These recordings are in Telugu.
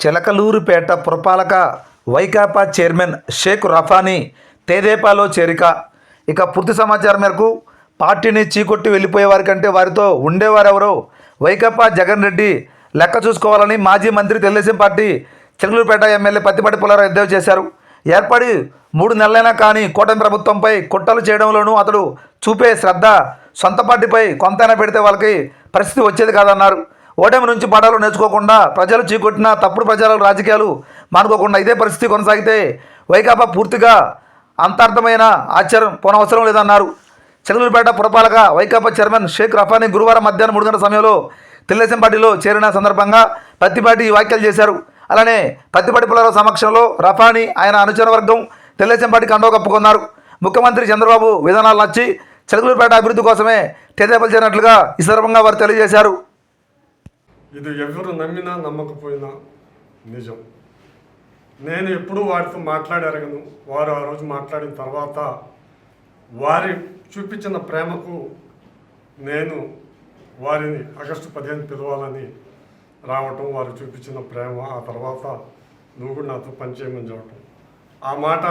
చిలకలూరుపేట పురపాలక వైకాపా చైర్మన్ షేక్ రఫానీ తేదేపాలో చేరిక. ఇక పూర్తి సమాచారం మేరకు పార్టీని చీకొట్టి వెళ్ళిపోయే వారికంటే వారితో ఉండేవారెవరో వైకాపా జగన్ రెడ్డి లెక్క చూసుకోవాలని మాజీ మంత్రి తెలుగుదేశం పార్టీ చిలకలూరుపేట ఎమ్మెల్యే పత్తిపాటి పుల్లారావు ఎద్దేవా చేశారు. ఏర్పడి మూడు నెలలైనా కానీ కూటమి ప్రభుత్వంపై కుట్రలు చేయడంలోనూ అతడు చూపే శ్రద్ధ సొంత పార్టీపై కొంతైనా పెడితే వాళ్ళకి పరిస్థితి వచ్చేది కాదన్నారు. ఓటమి నుంచి పాఠాలు నేర్చుకోకుండా ప్రజలు చీకొట్టిన తప్పుడు ప్రచారాలు రాజకీయాలు మానుకోకుండా ఇదే పరిస్థితి కొనసాగితే వైకాపా పూర్తిగా అంతార్థమైన ఆశ్చర్యం పోనవసరం లేదన్నారు. చిలకలూరుపేట పురపాలక వైకాపా చైర్మన్ షేక్ రఫానీ గురువారం మధ్యాహ్నం మూడు గంటల సమయంలో తెలుగుదేశం పార్టీలో చేరిన సందర్భంగా పత్తిపాటి వ్యాఖ్యలు చేశారు. అలానే పత్తిపాటి పుల్లారావు సమక్షంలో రఫానీ ఆయన అనుచర వర్గం తెలుగుదేశం పార్టీ కండవ కప్పుకున్నారు. ముఖ్యమంత్రి చంద్రబాబు విధానాలు నచ్చి చిలకలూరుపేట అభివృద్ధి కోసమే తెదేపలు చేరినట్లుగా ఈ సందర్భంగా వారు తెలియజేశారు. ఇది ఎవరు నమ్మినా నమ్మకపోయినా నిజం. నేను ఎప్పుడూ వారితో మాట్లాడరగను. వారు ఆ రోజు మాట్లాడిన తర్వాత వారి చూపించిన ప్రేమకు నేను వారిని ఆగస్టు పదిహేను పిలవాలని రావటం వారు చూపించిన ప్రేమ ఆ తర్వాత నువ్వు కూడా నాతో పనిచేయమని చెప్పటం. ఆ మాట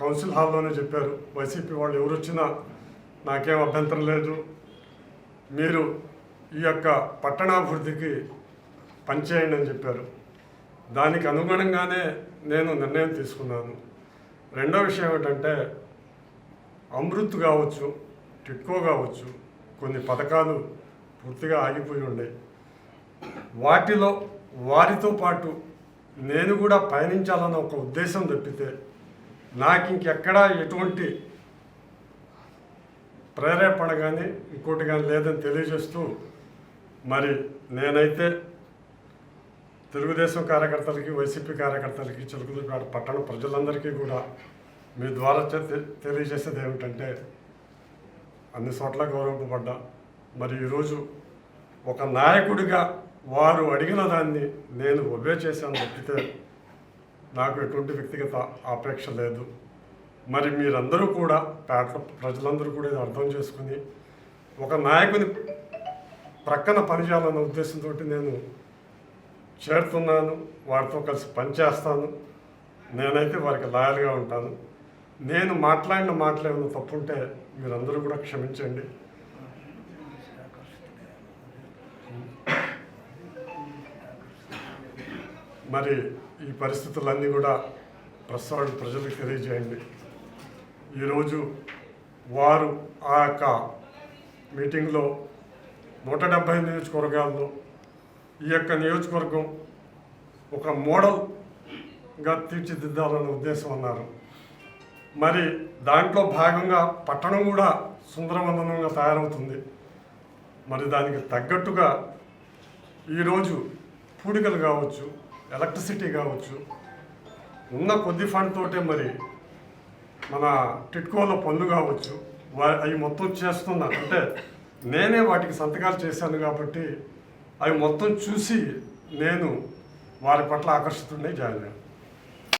కౌన్సిల్ హాల్లోనే చెప్పారు. వైసీపీ వాళ్ళు ఎవరు వచ్చినా నాకేం అభ్యంతరం లేదు. మీరు ఈ యొక్క పట్టణాభివృద్ధికి పనిచేయండి అని చెప్పారు. దానికి అనుగుణంగానే నేను నిర్ణయం తీసుకున్నాను. రెండో విషయం ఏమిటంటే అమృత్ కావచ్చు టిట్కో కావచ్చు కొన్ని పథకాలు పూర్తిగా ఆగిపోయి ఉన్నాయి వాటిలో వారితో పాటు నేను కూడా పయనించాలన్న ఒక ఉద్దేశం తప్పితే నాకు ఇంకెక్కడా ఎటువంటి ప్రేరేపణ కానీ ఇంకోటి కానీ లేదని తెలియజేస్తూ మరి నేనైతే తెలుగుదేశం కార్యకర్తలకి వైసీపీ కార్యకర్తలకి చిలుకలూరుపేట పట్టణ ప్రజలందరికీ కూడా మీ ద్వారా తె- తెలియజేసేది ఏమిటంటే అన్ని చోట్ల గౌరవింపబడ్డా. మరి ఈరోజు ఒక నాయకుడిగా వారు అడిగిన దాన్ని నేను ఒబే చేశాను తప్పితే నాకు ఎటువంటి వ్యక్తిగత ఆపేక్ష లేదు. మరి మీరందరూ కూడా పేట ప్రజలందరూ కూడా ఇది అర్థం చేసుకుని ఒక నాయకుని ప్రక్కన పనిచేయాలన్న ఉద్దేశంతో నేను చేరుతున్నాను వారితో కలిసి పనిచేస్తాను. నేనైతే వారికి లాయల్గా ఉంటాను. నేను మాట్లాడిన మాట్లాడిన తప్పుంటే మీరందరూ కూడా క్షమించండి. మరి ఈ పరిస్థితులన్నీ కూడా ప్రస్తుతం ప్రజలకు తెలియజేయండి. ఈరోజు వారు ఆ యొక్క మీటింగ్లో నూట డెబ్భై నియోజకవర్గాల్లో ఈ యొక్క నియోజకవర్గం ఒక మోడల్గా తీర్చిదిద్దాలన్న ఉద్దేశం అన్నారు. మరి దాంట్లో భాగంగా పట్టణం కూడా సుందరవందనంగా తయారవుతుంది. మరి దానికి తగ్గట్టుగా ఈరోజు పూడికలు కావచ్చు ఎలక్ట్రిసిటీ కావచ్చు ఉన్న కొద్ది ఫండ్ తోటే మరి మన టిట్కోలో పనులు కావచ్చు అవి మొత్తం చేస్తున్నారు. అంటే నేనే వాటికి సంతకాలు చేశాను కాబట్టి అవి మొత్తం చూసి నేను వారి పట్ల ఆకర్షితుండే జాయిన్ అయ్యాను